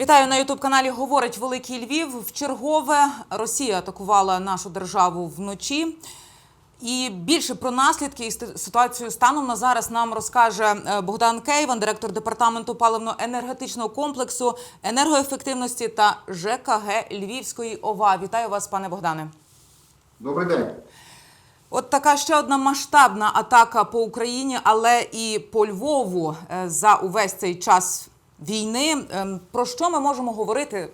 Вітаю на Ютуб каналі. Говорить Великий Львів. Вчергове Росія атакувала нашу державу вночі. І більше про наслідки і ситуацію станом на зараз нам розкаже е, Богдан Кейван, директор департаменту паливно-енергетичного комплексу, енергоефективності та ЖКГ Львівської ОВА. Вітаю вас, пане Богдане. Добрий день. От така ще одна масштабна атака по Україні, але і по Львову е, за увесь цей час війни. Ем, Про що ми можемо говорити,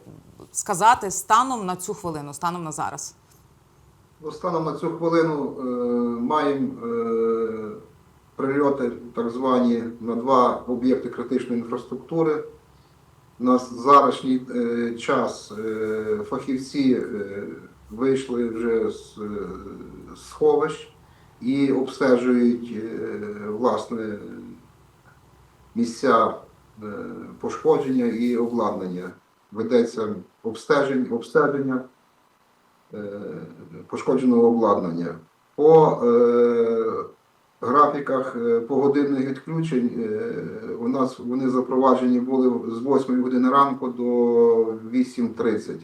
сказати станом на цю хвилину, станом на зараз? Ну, Станом на цю хвилину е, маємо е, прильоти так звані на два об'єкти критичної інфраструктури. На зарашній е, час е, фахівці е, вийшли вже з е, сховищ і обстежують е, власне місця пошкодження і обладнання. Ведеться обстеження е, пошкодженого обладнання. По е, графіках е, погодинних відключень е, у нас вони запроваджені були з 8 години ранку до 8.30.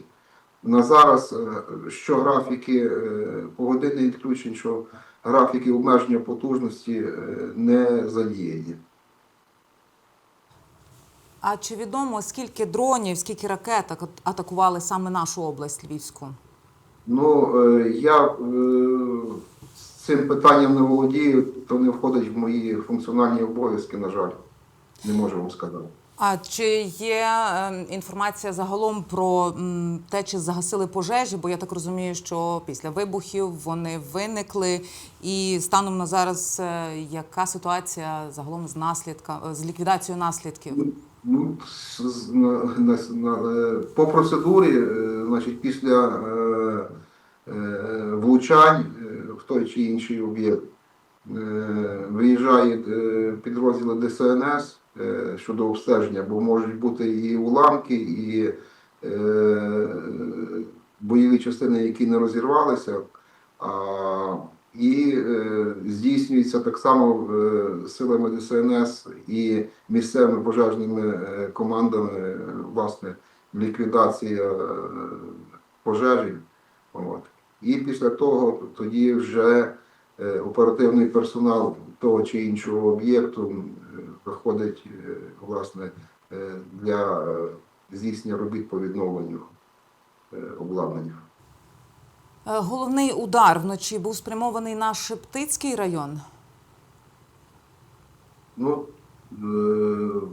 На зараз е, що графіки е, погодинних відключень, що графіки обмеження потужності е, не задіяні. А чи відомо скільки дронів, скільки ракет ак- атакували саме нашу область Львівську? Ну, е, я е, цим питанням не володію, то не входить в мої функціональні обов'язки, на жаль. Не можу вам сказати. А чи є ем, інформація загалом про те, чи загасили пожежі? Бо я так розумію, що після вибухів вони виникли. І станом на зараз е, яка ситуація загалом з наслідка з ліквідацією наслідків? Ну, е, по процедурі, е, значить, після е, влучань в той чи інший об'єкт е, виїжджають е, підрозділи ДСНС е, щодо обстеження, бо можуть бути і уламки, і бойові частини, які не розірвалися. А, і е, здійснюється так само е, силами ДСНС і місцевими пожежними е, командами власне ліквідація пожежі. От. І після того тоді вже оперативний персонал того чи іншого об'єкту виходить власне для здійснення робіт по відновленню обладнання. Е, Головний удар вночі був спрямований на Шептицький район. Ну, е,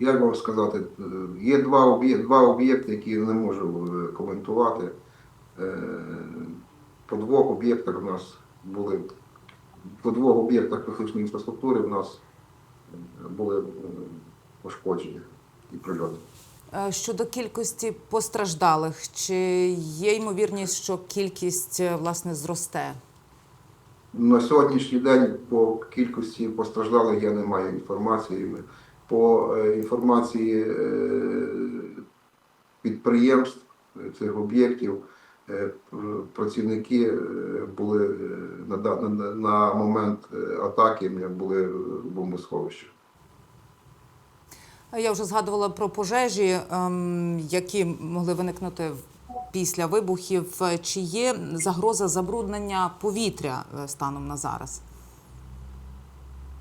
як вам сказати, е, є два об'єкти, два об'єкти, які не можу коментувати. По двох об'єктах у нас були, по двох об'єктах критичної інфраструктури у нас були пошкодження і прильоти. Е, Щодо кількості постраждалих, чи є ймовірність, що кількість е, власне зросте? На сьогоднішній день по кількості постраждалих я не маю інформації. По е, інформації підприємств цих об'єктів, працівники були на, момент атаки були в бомбосховищі. Я вже згадувала про пожежі, ем, які могли виникнути після вибухів. Чи є загроза забруднення повітря е, станом на зараз?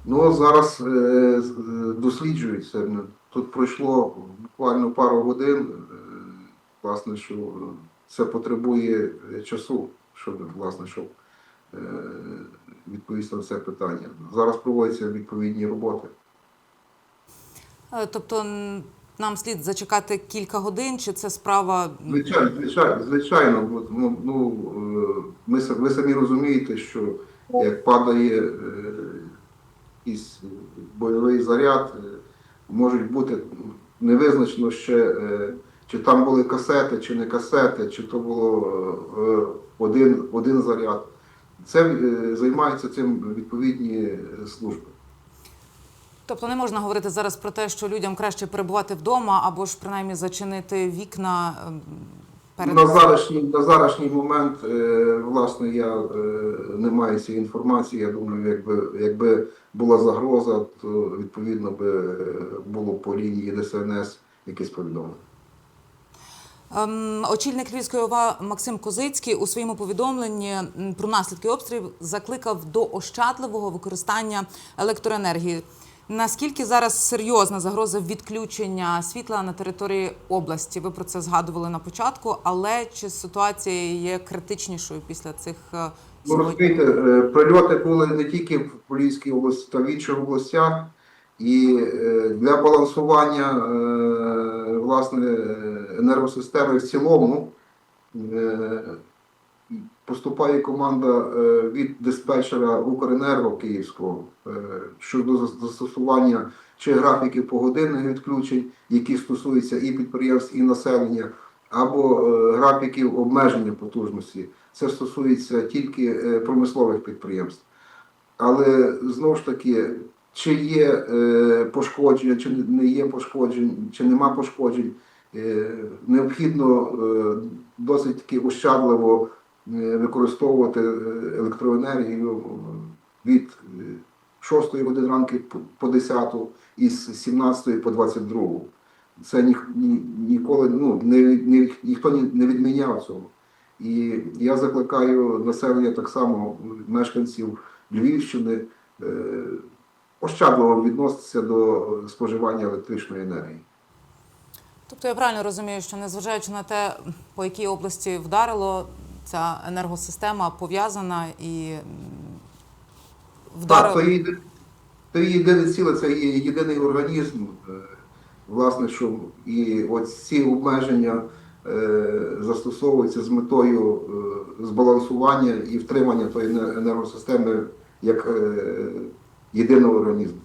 Ну, зараз е, е, досліджується. Тут пройшло буквально пару годин. Власне, що це потребує часу, щоб власне, щоб відповісти на це питання. Зараз проводяться відповідні роботи. Е, Тобто нам слід зачекати кілька годин, чи це справа Звичайно, звичайно, звичайно, ну, ну, е, ми, ви самі розумієте, що як падає е, якийсь бойовий заряд, можуть бути невизначено ще, чи там були касети, чи не касети, чи то було один, один заряд. Це займаються цим відповідні служби. Тобто не можна говорити зараз про те, що людям краще перебувати вдома або ж принаймні зачинити вікна ем, перед На зарашній, на зарашній момент, е, власне, я е, не маю цієї інформації. Я думаю, якби, якби була загроза, то відповідно би е, було по лінії ДСНС якесь повідомлення. Ем, Очільник Львівської ОВА Максим Козицький у своєму повідомленні про наслідки обстрілів закликав до ощадливого використання електроенергії. Наскільки зараз серйозна загроза відключення світла на території області? Ви про це згадували на початку, але чи ситуація є критичнішою після цих е, Ну, розумієте, е, прильоти були не тільки в Поліській області, та в інших областях. І е, для балансування власне енергосистеми в цілому поступає команда е, від диспетчера Укренерго Київського е, щодо застосування чи графіків погодинних відключень, які стосуються і підприємств, і населення, або е, графіків обмеження потужності. Це стосується тільки промислових підприємств. Але знову ж таки, чи є пошкодження, чи не є пошкоджень, чи нема пошкоджень, необхідно досить таки ощадливо е, використовувати е, електроенергію від е, 6 години ранку по- по 10 і з 17 по 22. Це ні, ні, ніколи ну, не, не, ніхто ні- не відміняв цього. І я закликаю населення так само мешканців Львівщини е, ощадливо відноситися до споживання електричної енергії. Тобто я правильно розумію, що незважаючи на те, по якій області вдарило, ця енергосистема пов'язана і м, Так, то вдарила. є, то є єдине ціле, це є єдиний організм. е, Власне, що і ці обмеження е, застосовуються з метою е, збалансування і втримання тої енергосистеми як єдиного організму.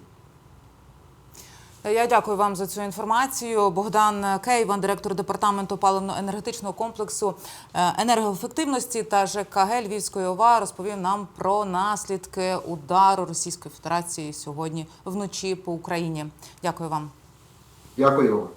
Я дякую вам за цю інформацію. Богдан Кейван, директор департаменту паливно-енергетичного комплексу е, енергоефективності та ЖКГ Львівської ОВА, розповів нам про наслідки удару Російської Федерації сьогодні вночі по Україні. Дякую вам. Дякую.